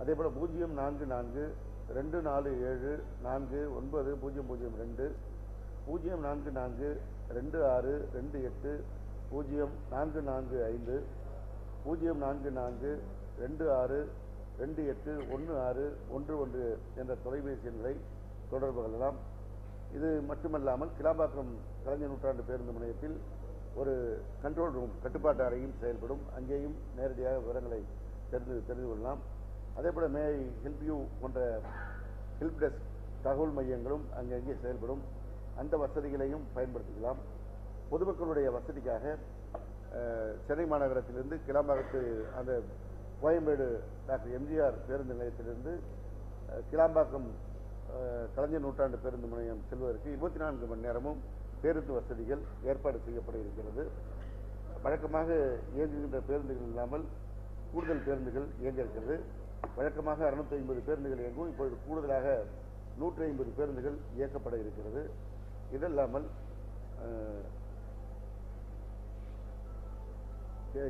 அதே போல் பூஜ்ஜியம் நான்கு நான்கு ரெண்டு நாலு ஏழு நான்கு ஒன்பது பூஜ்ஜியம் பூஜ்ஜியம் ரெண்டு பூஜ்ஜியம் நான்கு நான்கு ரெண்டு ஆறு ரெண்டு எட்டு பூஜ்ஜியம் நான்கு நான்கு ஐந்து பூஜ்ஜியம் நான்கு நான்கு ரெண்டு ஆறு ரெண்டு எட்டு ஒன்று ஆறு ஒன்று ஒன்று என்ற தொலைபேசி எண்களை தொடர்பு கொள்ளலாம். இது மட்டுமல்லாமல் கிளாம்பாக்கம் கலைஞர் நூற்றாண்டு பேருந்து முனையத்தில் ஒரு கண்ட்ரோல் ரூம் கட்டுப்பாட்டு அறையும் செயல்படும். அங்கேயும் நேரடியாக விவரங்களை தெரிந்து தெரிந்து கொள்ளலாம். அதே போல் மே ஹெல்ப் யூ போன்ற ஹெல்ப் டெஸ்க் தகவல் மையங்களும் அங்கங்கே செயல்படும். அந்த வசதிகளையும் பயன்படுத்திக்கலாம். பொதுமக்களுடைய வசதிக்காக சென்னை மாநகரத்திலிருந்து கிளாம்பாக்கத்து அந்த கோயம்பேடு டாக்டர் எம்ஜிஆர் பேருந்து நிலையத்திலிருந்து கிளாம்பாக்கம் கலைஞர் நூற்றாண்டு பேருந்து முனையம் செல்வதற்கு இருபத்தி நான்கு மணி நேரமும் பேருந்து வசதிகள் ஏற்பாடு செய்யப்பட இருக்கிறது. வழக்கமாக இயங்குகின்ற பேருந்துகள் இல்லாமல் கூடுதல் பேருந்துகள் இயங்க இருக்கிறது. வழக்கமாக அறுநூத்தி ஐம்பது பேருந்துகள் இயங்கும். இப்பொழுது கூடுதலாக நூற்றி ஐம்பது பேருந்துகள் இயக்கப்பட இருக்கிறது. இதல்லாமல்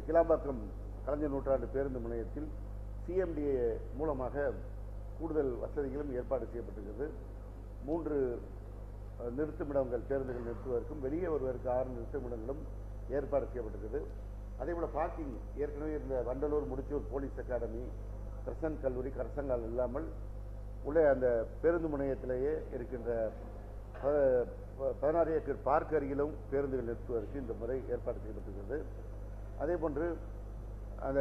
கிளாம்பாக்கம் கலைஞர் நூற்றாண்டு பேருந்து முனையத்தில் சிஎம்டிஏ மூலமாக கூடுதல் வசதிகளும் ஏற்பாடு செய்யப்பட்டிருக்கிறது. மூன்று நிறுத்துமிடங்கள் பேருந்துகள் நிறுத்துவதற்கும் வெளியே வருவதற்கு ஆறு நிறுத்துமிடங்களும் ஏற்பாடு செய்யப்பட்டிருக்கிறது. அதேபோல் பார்க்கிங் ஏற்கனவே இருந்த வண்டலூர் முடிச்சூர் போலீஸ் அகாடமி கிருஷ்ணன் கல்லூரி கரசங்கால் இல்லாமல் உள்ளே அந்த பேருந்து முனையத்திலேயே இருக்கின்ற ப- ப- பதினாறு ஏக்கர் பார்க் அருகிலும் பேருந்துகள் நிறுத்துவதற்கு இந்த முறை ஏற்பாடு செய்யப்பட்டிருக்கிறது. அதே போன்று அந்த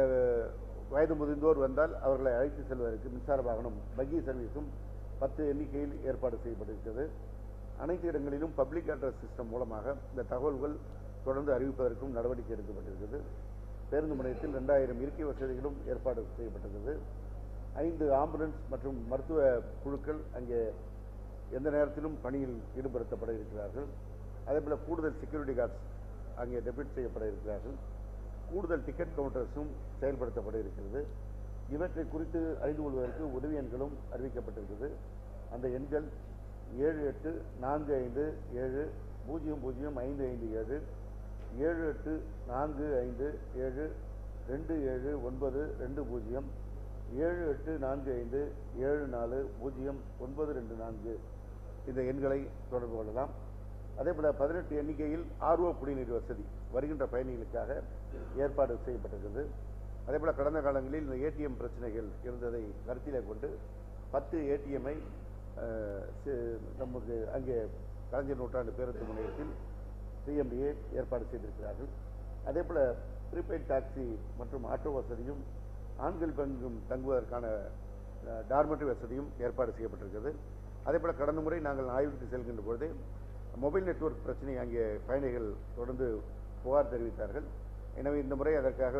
வயது முதிர்ந்தோர் வந்தால் அவர்களை அழைத்து செல்வதற்கு மின்சார வாகனம் பகி சர்வீஸும் பத்து எண்ணிக்கையில் ஏற்பாடு செய்யப்பட்டிருக்கிறது. அனைத்து இடங்களிலும் பப்ளிக் அட்ரஸ் சிஸ்டம் மூலமாக இந்த தகவல்கள் தொடர்ந்து அறிவிப்பதற்கும் நடவடிக்கை எடுக்கப்பட்டிருக்கிறது. பேருந்து முனையத்தில் ரெண்டாயிரம் இருக்கை வசதிகளும் ஏற்பாடு செய்யப்பட்டிருக்கிறது. ஐந்து ஆம்புலன்ஸ் மற்றும் மருத்துவ குழுக்கள் அங்கே எந்த நேரத்திலும் பணியில் ஈடுபடுத்தப்பட இருக்கிறார்கள். அதேபோல் கூடுதல் செக்யூரிட்டி கார்ட்ஸ் அங்கே டெபிட் செய்யப்பட இருக்கிறார்கள். கூடுதல் டிக்கெட் கவுண்டர்ஸும் செயல்படுத்தப்பட இருக்கிறது. இவற்றை குறித்து அறிந்து கொள்வதற்கு உதவி எண்களும் அறிவிக்கப்பட்டிருக்கிறது. அந்த எண்கள் ஏழு எட்டு நான்கு ஐந்து ஏழு பூஜ்ஜியம் பூஜ்ஜியம் ஐந்து ஐந்து ஏழு ஏழு எட்டு நான்கு ஐந்து ஏழு ரெண்டு ஏழு ஒன்பது ரெண்டு பூஜ்ஜியம் ஏழு எட்டு நான்கு ஐந்து ஏழு நாலு பூஜ்ஜியம் ஒன்பது ரெண்டு நான்கு இந்த எண்களை தொடர்பு கொள்ளலாம். அதே போல் பதினெட்டு எண்ணிக்கையில் ஆர்ஓ குடிநீர் வசதி வருகின்ற பயணிகளுக்காக ஏற்பாடு செய்யப்பட்டிருக்கிறது. அதே போல் கடந்த காலங்களில் இந்த ஏடிஎம் பிரச்சனைகள் இருந்ததை கருத்தில் கொண்டு பத்து ஏடிஎம்ஐ நமக்கு அங்கே கலைஞர் நூற்றாண்டு பேருந்து முனையத்தில் சிஎம்டிஏ ஏற்பாடு செய்திருக்கிறார்கள். அதே போல் ப்ரீபெய்ட் டாக்ஸி மற்றும் ஆட்டோ வசதியும் ஆண்கள் பெண்கும் தங்குவதற்கான டார்மெட்ரி வசதியும் ஏற்பாடு செய்யப்பட்டிருக்கிறது. அதே போல் கடந்த முறை நாங்கள் ஆய்வுக்கு செல்கின்ற பொழுது மொபைல் நெட்வொர்க் பிரச்சனை அங்கே பயணிகள் தொடர்ந்து புகார் தெரிவித்தார்கள். எனவே இந்த முறை அதற்காக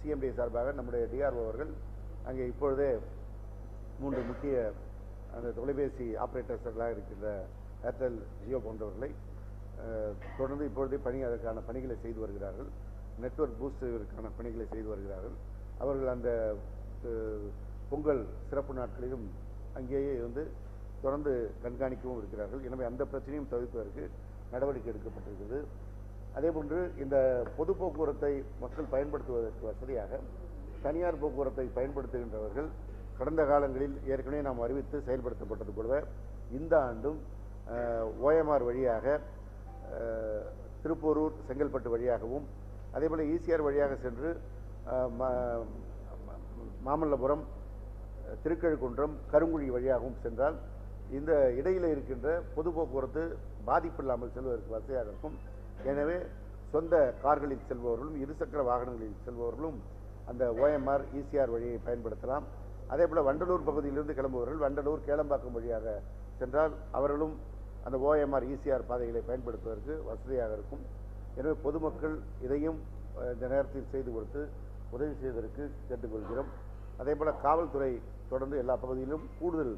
சிஎம்டி சார்பாக நம்முடைய டிஆர்ஓ அவர்கள் அங்கே இப்பொழுதே மூன்று முக்கிய அந்த தொலைபேசி ஆப்ரேட்டர்ஸ்களாக இருக்கின்ற ஏர்டெல் ஜியோ போன்றவர்களை தொடர்ந்து இப்பொழுதே பணி அதற்கான பணிகளை செய்து வருகிறார்கள். நெட்வொர்க் பூஸ்ட் பணிகளை செய்து வருகிறார்கள். அவர்கள் அந்த பொங்கல் சிறப்பு நாட்களிலும் அங்கேயே வந்து தொடர்ந்து கண்காணிக்கவும் இருக்கிறார்கள். எனவே அந்த பிரச்சனையும் தவிர்ப்பதற்கு நடவடிக்கை எடுக்கப்பட்டிருக்கிறது. அதேபோன்று இந்த பொது போக்குவரத்தை மக்கள் பயன்படுத்துவதற்கு வசதியாக தனியார் போக்குவரத்தை பயன்படுத்துகின்றவர்கள் கடந்த காலங்களில் ஏற்கனவே நாம் அறிவித்து செயல்படுத்தப்பட்டது போலவே இந்த ஆண்டும் ஓஎம்ஆர் வழியாக திருப்போரூர் செங்கல்பட்டு வழியாகவும் அதேபோல் ஈசிஆர் வழியாக சென்று மாமல்லபுரம் திருக்கழுக்குன்றம் கருங்குழி வழியாகவும் சென்றால் இந்த இடையில் இருக்கின்ற பொது போக்குவரத்து பாதிப்பில்லாமல் செல்வதற்கு வசதியாக இருக்கும். எனவே சொந்த கார்களில் செல்பவர்களும் இருசக்கர வாகனங்களில் செல்பவர்களும் அந்த ஓஎம்ஆர் இசிஆர் வழியை பயன்படுத்தலாம். அதே போல் வண்டலூர் பகுதியிலிருந்து கிளம்புபவர்கள் வண்டலூர் கேளம்பாக்கம் வழியாக சென்றால் அவர்களும் அந்த ஓஎம்ஆர் இசிஆர் பாதைகளை பயன்படுத்துவதற்கு வசதியாக இருக்கும். எனவே பொதுமக்கள் இதையும் இந்த நேரத்தில் செய்து கொடுத்து உதவி செய்வதற்கு கேட்டுக்கொள்கிறோம். அதே போல் காவல்துறை தொடர்ந்து எல்லா பகுதியிலும் கூடுதல்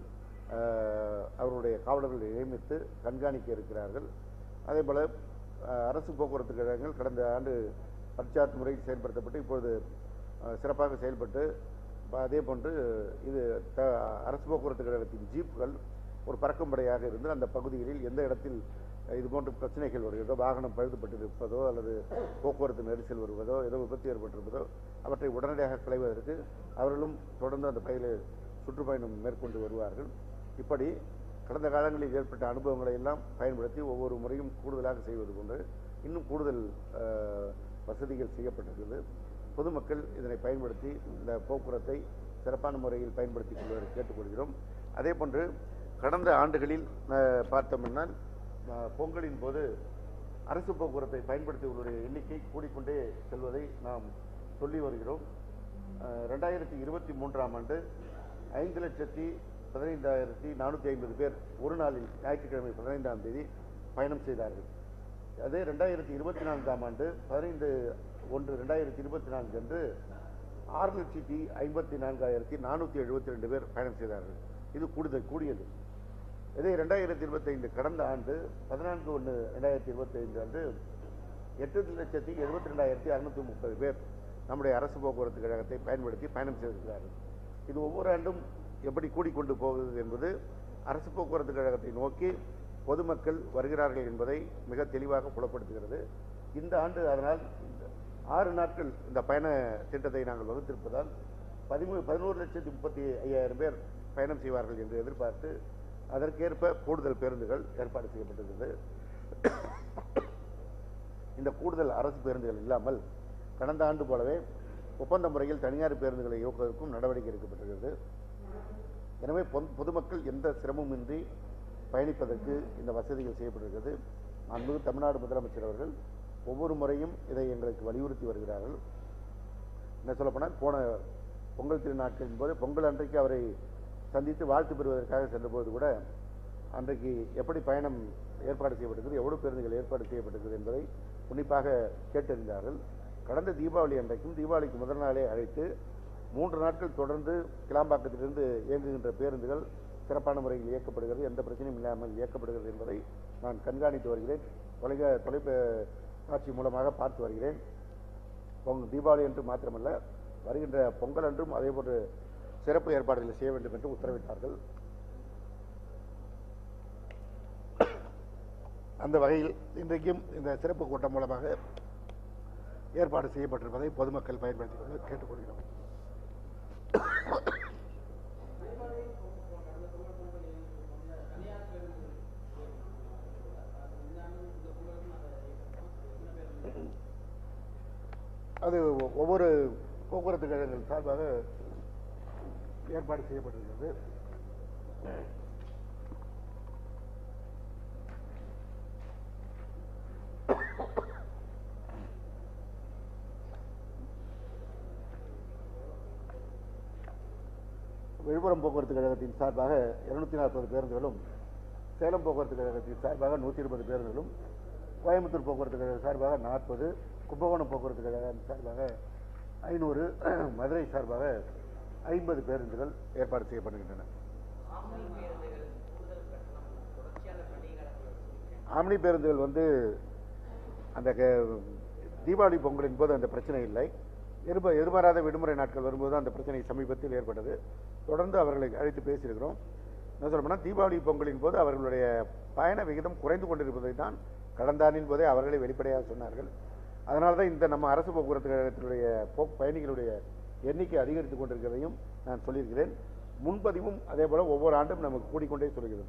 அவருடைய காவலர்களை நியமித்து கண்காணிக்க இருக்கிறார்கள். அதே போல் அரசு போக்குவரத்து கழகங்கள் கடந்த ஆண்டு பஞ்சாயத்து முறை செயல்படுத்தப்பட்டு இப்பொழுது சிறப்பாக செயல்பட்டு அதே போன்று இது த- அரசு போக்குவரத்து கழகத்தின் ஜீப்புகள் ஒரு பறக்கும்படையாக இருந்து அந்த பகுதிகளில் எந்த இடத்தில் இது போன்ற பிரச்சனைகள் வருகிறதோ வாகனம் பழுதுபட்டு இருப்பதோ அல்லது போக்குவரத்து நெரிசல் வருவதோ ஏதோ விபத்து ஏற்பட்டிருப்பதோ அவற்றை உடனடியாக களைவதற்கு அவர்களும் தொடர்ந்து அந்த பயிரை சுற்றுப்பயணம் மேற்கொண்டு வருவார்கள். இப்படி கடந்த காலங்களில் ஏற்பட்ட அனுபவங்களை எல்லாம் பயன்படுத்தி ஒவ்வொரு முறையும் கூடுதலாக செய்வது போன்று இன்னும் கூடுதல் வசதிகள் செய்யப்பட்டிருக்கிறது. பொதுமக்கள் இதனை பயன்படுத்தி இந்த போக்குவரத்தை சிறப்பான முறையில் பயன்படுத்திக் கொள்வதை கேட்டுக்கொள்கிறோம். அதே போன்று கடந்த ஆண்டுகளில் அஹ், பார்த்தோம்னால் பொங்கலின் போது அரசு போக்குவரத்தை பயன்படுத்தியவர்களுடைய எண்ணிக்கை கூடிக்கொண்டே செல்வதை நாம் சொல்லி வருகிறோம். ரெண்டாயிரத்தி இருபத்தி மூன்றாம் ஆண்டு ஐந்து லட்சத்தி பதினைந்தாயிரத்தி நானூற்றி ஐம்பது பேர் ஒரு நாளில் ஞாயிற்றுக்கிழமை பதினைந்தாம் தேதி பயணம் செய்தார்கள். அதே ரெண்டாயிரத்தி இருபத்தி நான்காம் ஆண்டு பதினைந்து ஒன்று ரெண்டாயிரத்தி இருபத்தி நான்கு அன்று ஆறு லட்சத்தி ஐம்பத்தி நான்காயிரத்தி நானூற்றி எழுபத்தி ரெண்டு பேர் பயணம் செய்தார்கள். இது கூடுதல் கூடியது. இதே ரெண்டாயிரத்தி இருபத்தைந்து கடந்த ஆண்டு பதினான்கு ஒன்று ரெண்டாயிரத்தி இருபத்தைந்து அன்று எட்டு லட்சத்தி எழுபத்தி ரெண்டாயிரத்தி அறுநூற்றி முப்பது பேர் நம்முடைய அரசு போக்குவரத்து கழகத்தை பயன்படுத்தி பயணம் செய்திருக்கிறார்கள். இது ஒவ்வொரு ஆண்டும் எப்படி கூடிக்கொண்டு போகிறது என்பது அரசு போக்குவரத்து கழகத்தை நோக்கி பொதுமக்கள் வருகிறார்கள் என்பதை மிக தெளிவாக புலப்படுத்துகிறது. இந்த ஆண்டு அதனால் இந்த ஆறு நாட்கள் இந்த பயண திட்டத்தை நாங்கள் வகுத்திருப்பதால் பதிமூ பதினோரு லட்சத்தி முப்பத்தி ஐயாயிரம் பேர் பயணம் செய்வார்கள் என்று எதிர்பார்த்து அதற்கேற்ப கூடுதல் பேருந்துகள் ஏற்பாடு செய்யப்பட்டிருக்கிறது. இந்த கூடுதல் அரசு பேருந்துகள் இல்லாமல் கடந்த ஆண்டு போலவே ஒப்பந்த முறையில் தனியார் பேருந்துகளை இயக்குவதற்கும் நடவடிக்கை எடுக்கப்பட்டிருக்கிறது. எனவே பொதுமக்கள் எந்த சிரமமின்றி பயணிப்பதற்கு இந்த வசதிகள் செய்யப்பட்டிருக்கிறது. அன்பு தமிழ்நாடு முதலமைச்சர் அவர்கள் ஒவ்வொரு முறையும் இதை எங்களுக்கு வலியுறுத்தி வருகிறார்கள். என்ன சொல்லப்போனால் போன பொங்கல் திருநாட்களின் போது பொங்கல் அன்றைக்கு அவரை சந்தித்து வாழ்த்து பெறுவதற்காக சென்றபோது கூட அன்றைக்கு எப்படி பயணம் ஏற்பாடு செய்யப்பட்டிருக்கிறது எவ்வளவு பேருந்துகள் ஏற்பாடு செய்யப்பட்டிருக்கிறது என்பதை உன்னிப்பாக கேட்டறிந்தார்கள். கடந்த தீபாவளி அன்றைக்கும் தீபாவளிக்கு முதல் நாளே அழைத்து மூன்று நாட்கள் தொடர்ந்து கிளாம்பாக்கத்திலிருந்து இயங்குகின்ற பேருந்துகள் சிறப்பான முறையில் இயக்கப்படுகிறது. எந்த பிரச்சனையும் இல்லாமல் இயக்கப்படுகிறது என்பதை நான் கண்காணித்து வருகிறேன். தொலைக தொலைக்காட்சி மூலமாக பார்த்து வருகிறேன். பொங்கல் தீபாவளி என்று மாத்திரமல்ல வருகின்ற பொங்கல் அன்றும் அதேபோன்று சிறப்பு ஏற்பாடுகளை செய்ய வேண்டும் என்று உத்தரவிட்டார்கள். அந்த வகையில் இன்றைக்கும் இந்த சிறப்பு கூட்டம் மூலமாக ஏற்பாடு செய்யப்பட்டிருப்பதை பொதுமக்கள் பயன்படுத்திக் கொண்டு கேட்டுக்கொள்கிறோம். அது ஒவ்வொரு போக்குவரத்து கழகங்கள் சார்பாக ஏற்பாடு செய்யப்பட்டிருக்கிறது. விழுப்புரம் போக்குவரத்து கழகத்தின் சார்பாக இருநூத்தி நாற்பது பேருந்துகளும் சேலம் போக்குவரத்து கழகத்தின் சார்பாக நூற்றி இருபது பேருந்துகளும் கோயம்புத்தூர் போக்குவரத்து கழக சார்பாக நாற்பது கும்பகோணம் போக்குவரத்து கழகம் சார்பாக ஐநூறு மதுரை சார்பாக ஐம்பது பேருந்துகள் ஏற்பாடு செய்யப்படுகின்றன. ஆம்னி பேருந்துகள் வந்து அந்த தீபாவளி பொங்கலின் போது அந்த பிரச்சனை இல்லை. எதிர்ப எதிர்பாராத விடுமுறை நாட்கள் வரும்போது அந்த பிரச்சனை சமீபத்தில் ஏற்பட்டது. தொடர்ந்து அவர்களை அழைத்து பேசியிருக்கிறோம். என்ன சொல்லப்போனால் தீபாவளி பொங்கலின் போது அவர்களுடைய பயண விகிதம் குறைந்து கொண்டிருப்பதை தான் கடந்த ஆண்டின் போதே அவர்களே வெளிப்படையாக சொன்னார்கள். அதனால தான் இந்த நம்ம அரசு போக்குவரத்து கழகத்தினுடைய போ பயணிகளுடைய எண்ணிக்கை அதிகரித்து கொண்டிருக்கிறதையும் நான் சொல்லியிருக்கிறேன். முன்பதிவும் அதே போல் ஒவ்வொரு ஆண்டும் நமக்கு கூடிக்கொண்டே சொல்கிறது.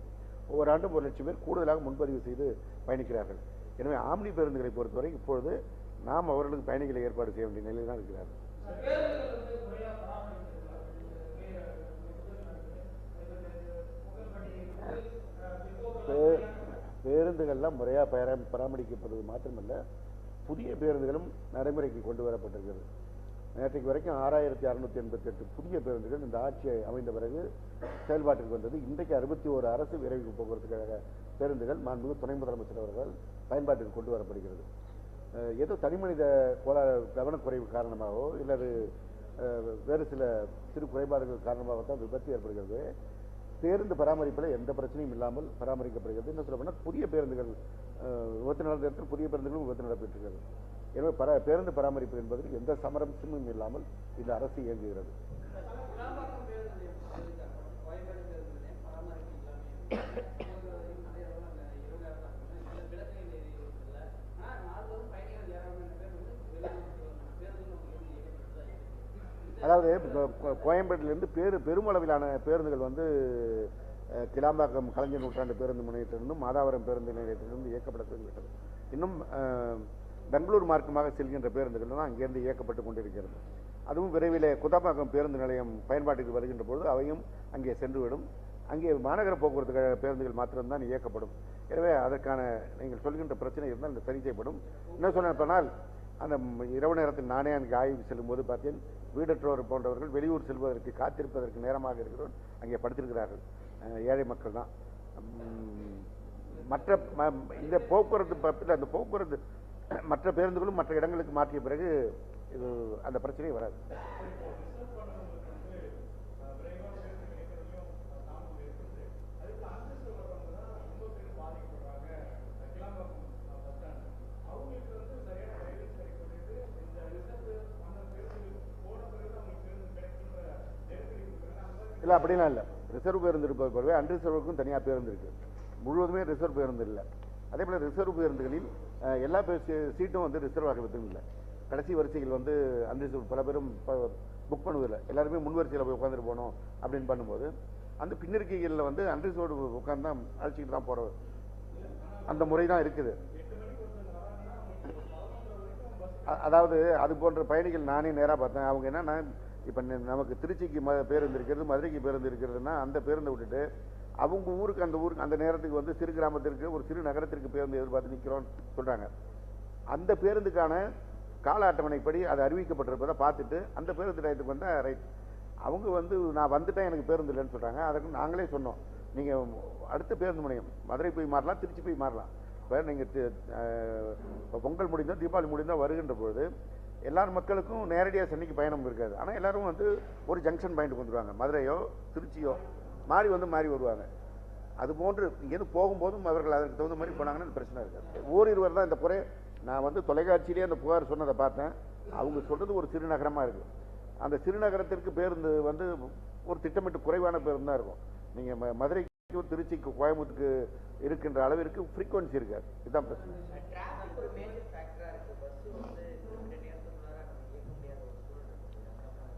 ஒவ்வொரு ஆண்டும் ஒரு லட்சம் பேர் கூடுதலாக முன்பதிவு செய்து பயணிக்கிறார்கள். எனவே ஆம்னி பேருந்துகளை பொறுத்தவரை இப்பொழுது நாம் அவர்களுக்கு பயணிகளை ஏற்பாடு செய்ய வேண்டிய நிலையில் தான் இருக்கிறார்கள். பேருந்துகள்லாம் முறையாக பரா பராமரிக்கப்படுவது மாத்திரமல்ல புதிய பேருந்துகளும் நடைமுறைக்கு கொண்டு வரப்பட்டிருக்கிறது. நேற்றைக்கு வரைக்கும் ஆறாயிரத்தி அறுநூத்தி எண்பத்தி எட்டு புதிய பேருந்துகள் இந்த ஆட்சியை அமைந்த பிறகு செயல்பாட்டிற்கு வந்தது. இன்றைக்கு அறுபத்தி ஓரு அரசு விரைவு போக்குவரத்து கழக பேருந்துகள் மாண்புமிகு துணை முதலமைச்சர் அவர்கள் பயன்பாட்டிற்கு கொண்டு வரப்படுகிறது. ஏதோ தனிமனித கோளா கவனக்குறைவு காரணமாகவோ இல்லது வேறு சில சிறு குறைபாடுகள் காரணமாகத்தான் விபத்து ஏற்படுகிறது. பேருந்து பராமரிப்பில் எந்த பிரச்சனையும் இல்லாமல் பராமரிக்கப்படுகிறது. என்ன சொல்ல போனால் புதிய பேருந்துகள் விபத்து நடந்த இடத்தில் புதிய பேருந்துகளும் விபத்து நடைபெற்றிருக்கிறது எனவே பர பேருந்து பராமரிப்பு என்பதில் எந்த சமரசமும் இல்லாமல் இந்த அரசு இயங்குகிறது கிளாம்பாக்கம் பேருந்து கோயம்பேடு பேருந்து பராமரிப்பு இல்லாமல் நிறைய அளவில் அந்த இருபதாயிரம் அதாவது கோயம்பேட்டிலிருந்து கோயம்பேட்டிலேருந்து பேரு பெருமளவிலான பேருந்துகள் வந்து கிளாம்பாக்கம் கலைஞர் நூற்றாண்டு பேருந்து முனையத்திலிருந்தும் மாதாவரம் பேருந்து நிலையத்திலிருந்து இயக்கப்பட துவங்கிவிட்டது. இன்னும் பெங்களூர் மார்க்கமாக செல்கின்ற பேருந்துகள் தான் அங்கேருந்து இயக்கப்பட்டு கொண்டிருக்கிறது. அதுவும் விரைவில் குதாம்பாக்கம் பேருந்து நிலையம் பயன்பாட்டுக்கு வருகின்ற பொழுது அவையும் அங்கே சென்றுவிடும். அங்கே மாநகர போக்குவரத்து பேருந்துகள் மாத்திரம்தான் இயக்கப்படும். எனவே அதற்கான நீங்கள் சொல்கின்ற பிரச்சனை இருந்தால் அந்த சரி செய்யப்படும். என்ன சொன்னால் அந்த இரவு நேரத்தில் நானே அங்கே ஆய்வு செல்லும்போது பார்த்தேன் வீடற்றோர் போன்றவர்கள் வெளியூர் செல்வதற்கு காத்திருப்பதற்கு நேரமாக இருக்கிறோம். அங்கே படுத்திருக்கிறார்கள். ஏழை மக்கள் தான். மற்ற ம- இந்த போக்குவரத்து பத்தில் அந்த போக்குவரத்து மற்ற பேருந்துகளும் மற்ற இடங்களுக்கு மாற்றிய பிறகு இது அந்த பிரச்சனையே வராது. இல்லை அப்படிலாம் இல்லை. ரிசர்வ் பேருந்து இருப்பது போலவே அன்ரிசர்வுக்கும் தனியாக பேருந்து இருக்குது முழுவதுமே ரிசர்வ் பேருந்து இல்லை. அதே போல் ரிசர்வ் பேருந்துகளில் எல்லா சீ- சீட்டும் வந்து ரிசர்வ் ஆகிறதும் இல்லை. கடைசி வரிசைகள் வந்து அன்ரிசர்வ் பல பேரும் புக் பண்ணுவதில்லை. எல்லாருமே முன் வரிசையில் போய் உட்காந்துட்டு போகணும் அப்படின்னு பண்ணும்போது அந்த பின்னிருக்கைகளில் வந்து அன்ரிசர்வ்டு உட்காந்து தான் அழைச்சிக்கிட்டு தான் போகிற அந்த முறை தான் இருக்குது. அதாவது அது போன்ற பயணிகள் நானே நேராக பார்த்தேன். அவங்க என்னன்னா இப்போ நமக்கு திருச்சிக்கு ம பேருந்து இருக்கிறது மதுரைக்கு பேருந்து இருக்கிறதுனா அந்த பேருந்தை விட்டுட்டு அவங்க ஊருக்கு அந்த ஊருக்கு அந்த நேரத்துக்கு வந்து சிறு கிராமத்திற்கு ஒரு சிறு நகரத்திற்கு பேருந்து எதிர்பார்த்து நிற்கிறோம்னு சொல்கிறாங்க அந்த பேருந்துக்கான கால அட்டவணைப்படி அது அறிவிக்கப்பட்டிருப்பதை பார்த்துட்டு அந்த பேருந்து டயத்துக்கு வந்தால் ரைட் அவங்க வந்து நான் வந்துட்டேன் எனக்கு பேருந்து இல்லைன்னு சொல்கிறாங்க அதுக்கு நாங்களே சொன்னோம். நீங்கள் அடுத்த பேருந்து முனையம் மதுரை போய் மாறலாம் திருச்சி போய் மாறலாம். இப்போ நீங்கள் பொங்கல் முடிந்தோம் தீபாவளி முடிந்தால் வருகின்ற பொழுது எல்லார் மக்களுக்கும் நேரடியாக சென்னைக்கு பயணம் இருக்காது. ஆனால் எல்லாரும் வந்து ஒரு ஜங்ஷன் பாயிண்ட்டுக்கு வந்துடுவாங்க மதுரையோ திருச்சியோ மாறி வந்து மாறி வருவாங்க. அது போன்று இங்கேருந்து போகும்போதும் அவர்கள் அதற்கு தகுந்த மாதிரி போனாங்கன்னா பிரச்சனை இருக்காது. ஓரிருவர் தான் இந்த குறை. நான் வந்து தொலைக்காட்சியிலே அந்த புகார் சொன்னதை பார்த்தேன். அவங்க சொல்கிறது ஒரு சிறுநகரமாக இருக்குது அந்த சிறுநகரத்திற்கு பேருந்து வந்து ஒரு திட்டமிட்டு குறைவான பேருந்து தான் இருக்கும். நீங்கள் ம மதுரைக்கு திருச்சிக்கு கோயம்புத்தூருக்கு இருக்கின்ற அளவிற்கு ஃப்ரீக்குவன்சி இருக்காது. இதுதான் பிரச்சனை டிராஃபிக் ஒரு மேஜர் ஃபேக்டரா இருக்கு பஸ் வந்து குறிப்பிட்ட நேரத்துக்குள்ளார நம்ம இயக்க முடியாத ஒரு சூழ்நிலை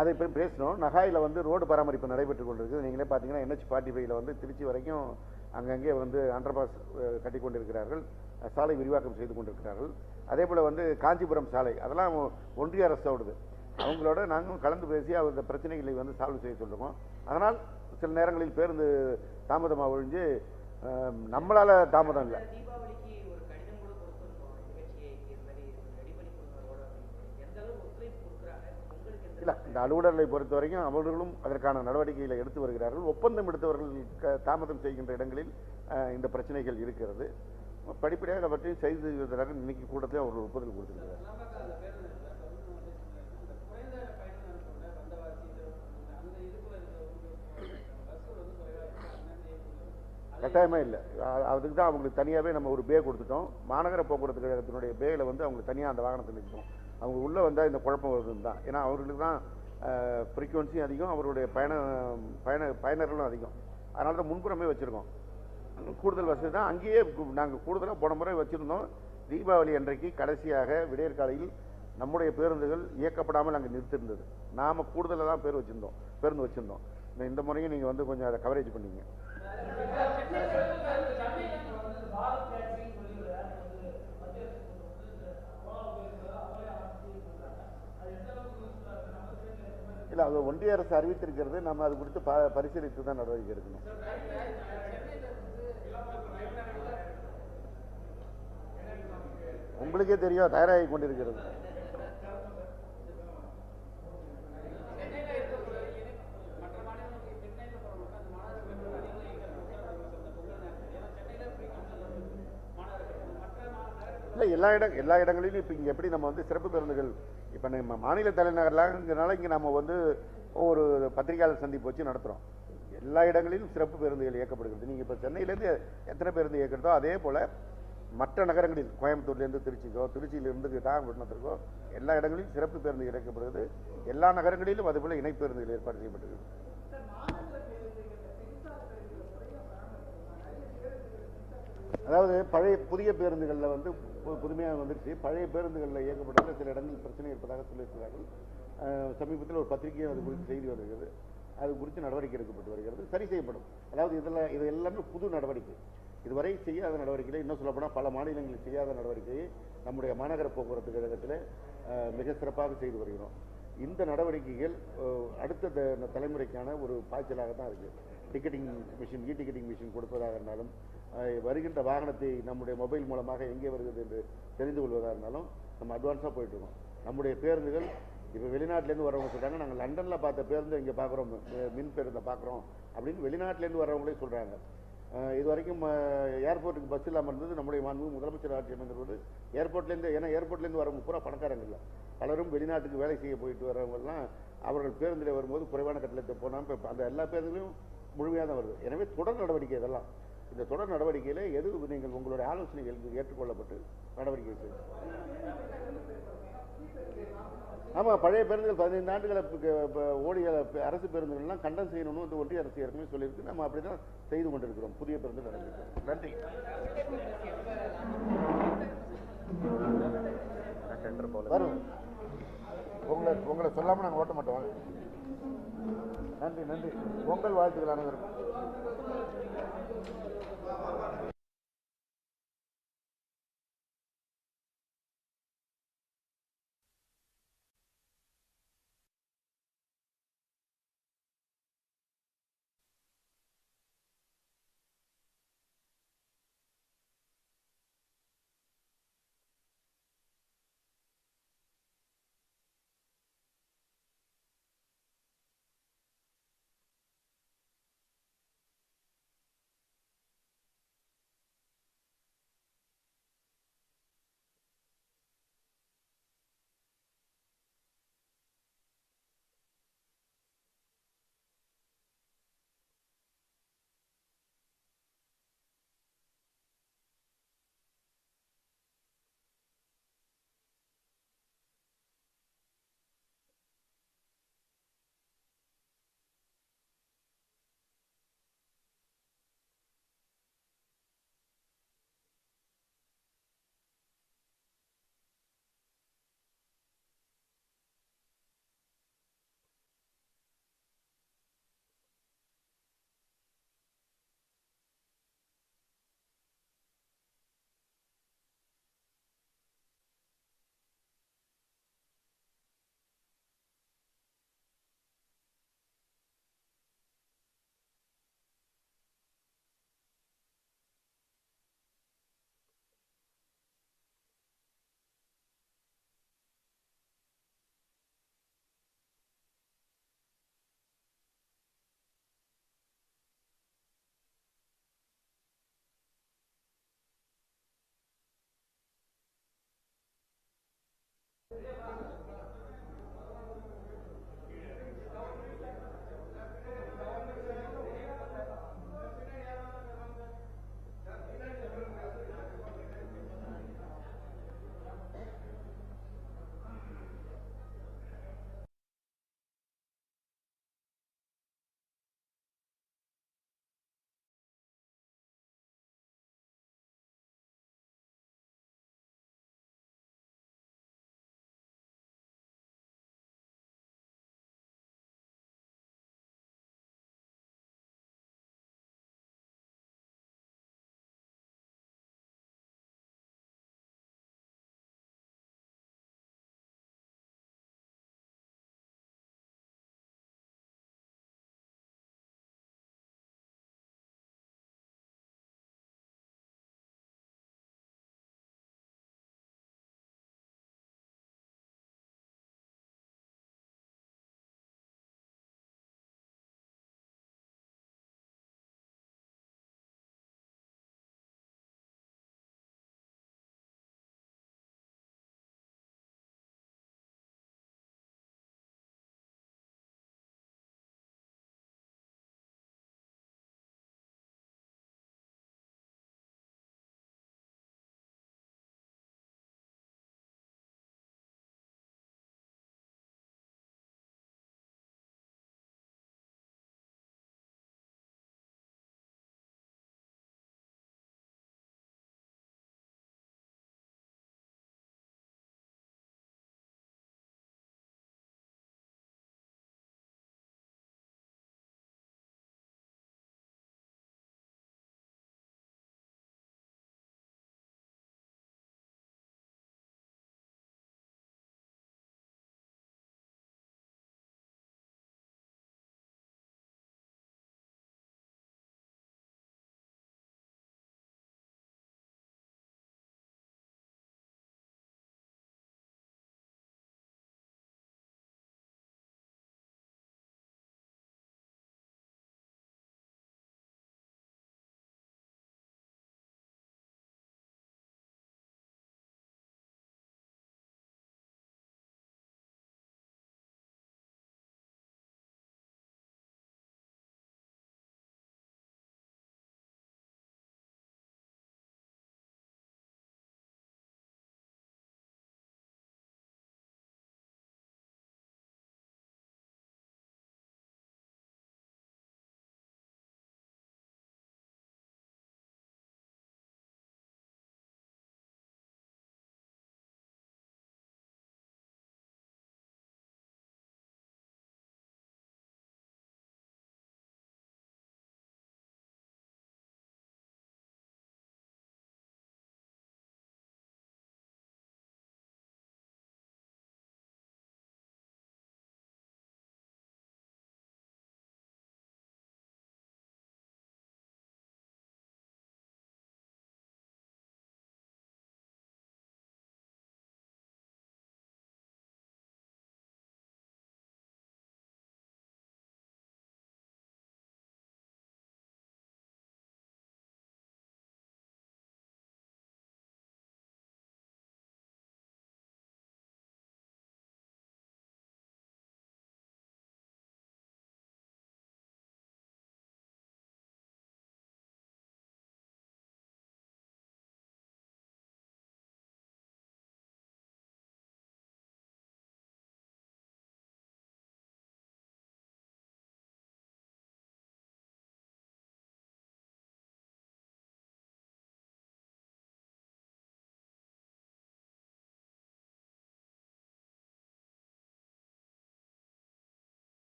அதை இப்போ பேசணும் நகாயில் வந்து ரோடு பராமரிப்பு நடைபெற்று கொண்டிருக்குது. நீங்களே பார்த்தீங்கன்னா என்ஹெச் ஃபார்ட்டி ஃபைவ்ல வந்து திருச்சி வரைக்கும் அங்கங்கே வந்து அண்டர்பாஸ் கட்டி கொண்டிருக்கிறார்கள். சாலை விரிவாக்கம் செய்து கொண்டிருக்கிறார்கள். அதே போல் வந்து காஞ்சிபுரம் சாலை அதெல்லாம் ஒன்றிய அரசோடது அவங்களோட நாங்களும் கலந்து பேசி அந்த பிரச்சனைகளை வந்து சால்வ் செய்ய சொல்லுவோம். அதனால் சில நேரங்களில் பேருந்து தாமதமாக ஒழிஞ்சு நம்மளால் தாமதம் இல்லை தீபாவளிக்கு ஒரு கடிதம் கூட கொடுத்துருந்தோம் நிகழ்ச்சியை இது மாதிரி ரெடி பண்ணி கொடுங்க ரோட அப்படின்னு எந்த அளவு ஒத்துழைப்பு கொடுக்குறாங்க உங்களுக்கு எந்த இல்லை இந்த அலுவலர்களை பொறுத்த வரைக்கும் அவர்களும் அதற்கான நடவடிக்கைகளை எடுத்து வருகிறார்கள். ஒப்பந்தம் எடுத்தவர்கள் தாமதம் செய்கின்ற இடங்களில் இந்த பிரச்சனைகள் இருக்கிறது. படிப்படியாக அவற்றையும் செய்து இன்னைக்கு கூட்டத்தில் அவர்கள் ஒப்புதல் கொடுத்திருக்கிறார் கட்டாயமே இல்லை. அதுக்கு தான் அவங்களுக்கு தனியாகவே நம்ம ஒரு பே கொடுத்துட்டோம். மாநகர போக்குவரத்து கழகத்தினுடைய பேயில் வந்து அவங்களுக்கு தனியாக அந்த வாகனத்தை நிறுத்தோம் அவங்க உள்ளே வந்தால் இந்த குழப்பம் வருதுன்னு தான். ஏன்னா அவர்களுக்கு தான் ஃப்ரீக்குவன்சியும் அதிகம் அவருடைய பயண பயண பயனர்களும் அதிகம் அதனால தான் முன்புறமே வச்சுருக்கோம் கூடுதல் வசதி தான் அங்கேயே நாங்கள் கூடுதலாக போன முறை வச்சுருந்தோம் தீபாவளி அன்றைக்கு கடைசியாக விடியற்காலையில் நம்முடைய பேருந்துகள் இயக்கப்படாமல் அங்கே நிறுத்திருந்தது நாம் கூடுதலாக தான் பேர் வச்சுருந்தோம் பேருந்து வச்சுருந்தோம் இந்த- இந்த முறையும் நீங்கள் வந்து கொஞ்சம் அதை கவரேஜ் பண்ணீங்க இல்லை அது ஒன்றிய அரசு அறிவித்திருக்கிறது நம்ம அது குறித்து ப பரிசீலித்து தான் நடவடிக்கை எடுக்கணும். உங்களுக்கே தெரியும் தயாராகி கொண்டிருக்கிறது. எல்லா இடம் எல்லா இடங்களிலும் இப்போ இங்கே எப்படி நம்ம வந்து சிறப்பு பேருந்துகள் இப்போ நம்ம மாநில தலைநகர்லாங்கிறதுனால இங்கே நம்ம வந்து ஒரு பத்திரிகையாளர் சந்திப்பு வச்சு நடத்துகிறோம் எல்லா இடங்களிலும் சிறப்பு பேருந்துகள் இயக்கப்படுகிறது. நீங்கள் இப்போ சென்னையிலேருந்து எத்தனை பேருந்து இயக்கிறதோ அதே போல் மற்ற நகரங்களில் கோயம்புத்தூர்லேருந்து திருச்சிக்கோ திருச்சியிலிருந்து நாகப்பட்டினத்திற்கோ எல்லா இடங்களிலும் சிறப்பு பேருந்து இயக்கப்படுகிறது. எல்லா நகரங்களிலும் அதுபோல் இணைப்பேருந்துகள் ஏற்பாடு செய்யப்பட்டிருக்கு அதாவது பழைய புதிய பேருந்துகளில் வந்து புதுமையாக வந்துருச்சு. பழைய பேருந்துகளில் இயக்கப்பட்டதில் சில இடங்களில் பிரச்சனை இருப்பதாக சொல்லியிருக்கிறார்கள். சமீபத்தில் ஒரு பத்திரிகையும் அது குறித்து செய்தி வருகிறது. அது குறித்து நடவடிக்கை எடுக்கப்பட்டு வருகிறது. சரி செய்யப்படும். அதாவது இதெல்லாம் இது எல்லாமே புது நடவடிக்கை. இதுவரை செய்யாத நடவடிக்கையில் இன்னும் சொல்லப்போனால் பல மாநிலங்களில் செய்யாத நடவடிக்கையை நம்முடைய மாநகர போக்குவரத்து கழகத்தில் மிக சிறப்பாக செய்து வருகிறோம். இந்த நடவடிக்கைகள் அடுத்த த- தலைமுறைக்கான ஒரு பாய்ச்சலாக தான் இருக்குது ticketing machine e ticketing machine கொடுப்பதாக இருந்தாலும் வருகின்ற வாகனத்தை நம்முடைய மொபைல் மூலமாக எங்கே வருகிறது என்று தெரிந்து கொள்வதாக இருந்தாலும் நம்ம அட்வான்ஸாக போயிட்டுருக்கோம். நம்முடைய பேருந்துகள் இப்போ வெளிநாட்டிலேருந்து வரவங்க சொல்கிறாங்க நாங்கள் லண்டனில் பார்த்த பேருந்து இங்கே பார்க்குறோம் மின் பேருந்தை பார்க்குறோம் அப்படின்னு வெளிநாட்டிலேருந்து வரவங்களே சொல்கிறாங்க இது வரைக்கும் ஏர்போர்ட்டுக்கு பஸ் இல்லாமல் இருந்தது. நம்முடைய மாண்பு முதலமைச்சர் ஆட்சி அமைந்திருப்பது ஏர்போர்ட்லேருந்து ஏன்னா ஏர்போர்ட்லேருந்து வரவங்க பூரா பணக்காரங்க இல்லை. பலரும் வெளிநாட்டுக்கு வேலை செய்ய போயிட்டு வரவங்கெல்லாம் அவர்கள் பேருந்தில் வரும்போது குறைவான கட்டணத்தை போனால் இப்போ அந்த எல்லா பேருந்துலையும் முழுமையாக தான் வருது. எனவே தொடர் நடவடிக்கை இதெல்லாம். இந்த தொடர் நடவடிக்கையில் எது நீங்கள் உங்களுடைய ஆலோசனைகள் ஏற்றுக்கொள்ளப்பட்டு நடவடிக்கை செய்யும் ஆமாம் பழைய பேருந்துகள் பதினைந்து ஆண்டுகளை ஓடிய அரசு பேருந்துகள்லாம் கண்டம் செய்யணும்னு வந்து ஒன்றிய அரசு ஏற்கனவே சொல்லியிருக்கு. நம்ம அப்படி தான் செய்து கொண்டிருக்கிறோம். புதிய பேருந்து நடந்திருக்கிறோம் நன்றி. வரும். உங்களை உங்களை சொல்லாமல் நாங்கள் ஓட்ட மாட்டோம். நன்றி நன்றி. பொங்கல் வாழ்த்துக்கள் அனைவருக்கும்.